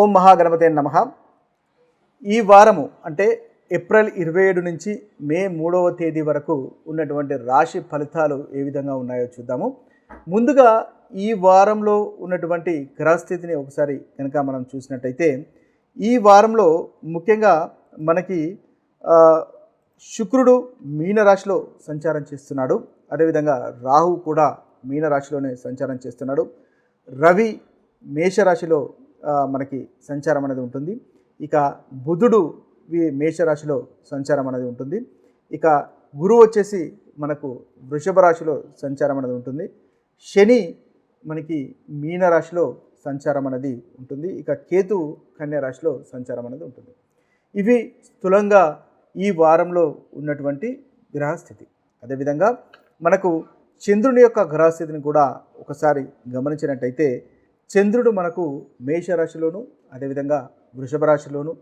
ఓం మహాగణపతే నమ. ఈ వారము అంటే ఏప్రిల్ ఇరవై ఏడు నుంచి మే మూడవ తేదీ వరకు ఉన్నటువంటి రాశి ఫలితాలు ఏ విధంగా ఉన్నాయో చూద్దాము. ముందుగా ఈ వారంలో ఉన్నటువంటి గ్రహస్థితిని ఒకసారి కనుక మనం చూసినట్టయితే ఈ వారంలో ముఖ్యంగా మనకి శుక్రుడు మీనరాశిలో సంచారం చేస్తున్నాడు. అదేవిధంగా రాహు కూడా మీనరాశిలోనే సంచారం చేస్తున్నాడు. రవి మేషరాశిలో మనకి సంచారం అనేది ఉంటుంది. ఇక బుధుడు మేషరాశిలో సంచారం అనేది ఉంటుంది. ఇక గురువు వచ్చేసి మనకు వృషభ రాశిలో సంచారం అనేది ఉంటుంది. శని మనకి మీనరాశిలో సంచారం అనేది ఉంటుంది. ఇక కేతు కన్యా రాశిలో సంచారం అనేది ఉంటుంది. ఇవి స్థూలంగా ఈ వారంలో ఉన్నటువంటి గ్రహస్థితి. అదేవిధంగా మనకు చంద్రుని యొక్క గ్రహస్థితిని కూడా ఒకసారి గమనించినట్టయితే చంద్రుడు మనకు మేషరాశిలోను అదేవిధంగా వృషభ రాశిలోను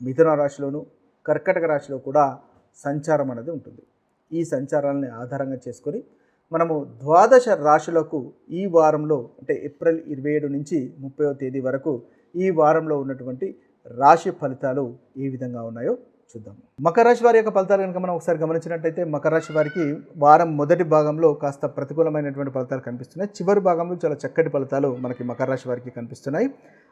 మిథున రాశిలోను కర్కటక రాశిలో కూడా సంచారం అనేది ఉంటుంది. ఈ సంచారాలని ఆధారంగా చేసుకొని మనము ద్వాదశ రాశులకు ఈ వారంలో అంటే ఏప్రిల్ ఇరవై ఏడు నుంచి ముప్పైవ తేదీ వరకు ఈ వారంలో ఉన్నటువంటి రాశి ఫలితాలు ఏ విధంగా ఉన్నాయో చూద్దాం. మకర రాశి వారి యొక్క ఫలితాలు కనుక మనం ఒకసారి గమనించినట్టయితే మకర రాశి వారికి వారం మొదటి భాగంలో కాస్త ప్రతికూలమైనటువంటి ఫలితాలు కనిపిస్తున్నాయి. చివరి భాగంలో చాలా చక్కటి ఫలితాలు మనకి మకర రాశి వారికి కనిపిస్తున్నాయి.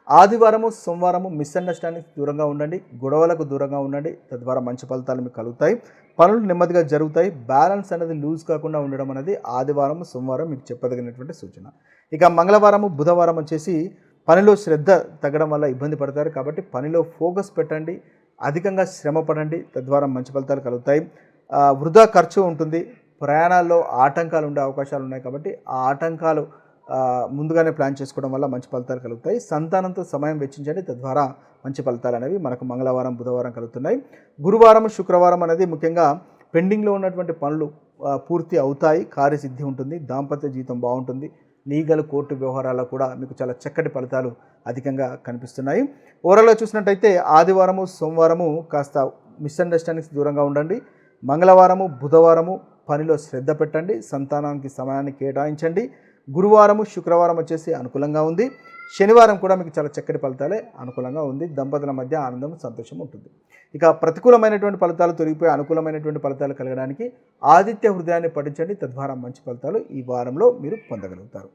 ఆదివారము సోమవారము మిస్అండర్స్టాండింగ్ దూరంగా ఉండండి గొడవలకు దూరంగా ఉండండి. తద్వారా మంచి ఫలితాలు మీకు కలుగుతాయి. పనులు నెమ్మదిగా జరుగుతాయి. బ్యాలెన్స్ అనేది లూజ్ కాకుండా ఉండడం అనేది ఆదివారం సోమవారం మీకు చెప్పదగినటువంటి సూచన. ఇక మంగళవారము బుధవారం వచ్చేసి పనిలో శ్రద్ధ తగ్గడం వల్ల ఇబ్బంది పడతారు. కాబట్టి పనిలో ఫోకస్ పెట్టండి. అధికంగా శ్రమ పడండి తద్వారా మంచి ఫలితాలు కలుగుతాయి. వృధా ఖర్చు ఉంటుంది ప్రయాణాల్లో ఆటంకాలు ఉండే అవకాశాలు ఉన్నాయి కాబట్టి ఆ ఆటంకాలు ముందుగానే ప్లాన్ చేసుకోవడం వల్ల మంచి ఫలితాలు కలుగుతాయి. సంతానంతో సమయం వెచ్చించండి తద్వారా మంచి ఫలితాలు అనేవి మనకు మంగళవారం బుధవారం కలుగుతున్నాయి. గురువారం శుక్రవారం అనేది ముఖ్యంగా పెండింగ్లో ఉన్నటువంటి పనులు పూర్తి అవుతాయి కార్యసిద్ధి ఉంటుంది దాంపత్య జీవితం బాగుంటుంది లీగల్ కోర్టు వ్యవహారాల్లో కూడా మీకు చాలా చక్కటి ఫలితాలు అధికంగా కనిపిస్తున్నాయి. ఓవరాల్గా చూసినట్టయితే ఆదివారము సోమవారము కాస్త మిస్అండర్స్టాండింగ్స్ దూరంగా ఉండండి. మంగళవారము బుధవారము పనిలో శ్రద్ధ పెట్టండి. సంతానానికి సమయాన్ని కేటాయించండి. గురువారము శుక్రవారం వచ్చేసి అనుకూలంగా ఉంది. శనివారం కూడా మీకు చాలా చక్కటి ఫలితాలే అనుకూలంగా ఉంది. దంపతుల మధ్య ఆనందం సంతోషం ఉంటుంది. ఇక ప్రతికూలమైనటువంటి ఫలితాలు తొలగిపోయి అనుకూలమైనటువంటి ఫలితాలు కలగడానికి ఆదిత్య హృదయాన్ని పఠించండి. తద్వారా మంచి ఫలితాలు ఈ వారంలో మీరు పొందగలుగుతారు.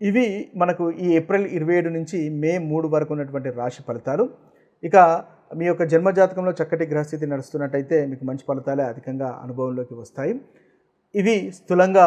ఇవి మనకు ఈ ఏప్రిల్ ఇరవై ఏడు నుంచి మే మూడు వరకు ఉన్నటువంటి రాశి ఫలితాలు. ఇక మీ యొక్క జన్మజాతకంలో చక్కటి గ్రహస్థితి నడుస్తున్నట్టయితే మీకు మంచి ఫలితాలే అధికంగా అనుభవంలోకి వస్తాయి. ఇవి స్థూలంగా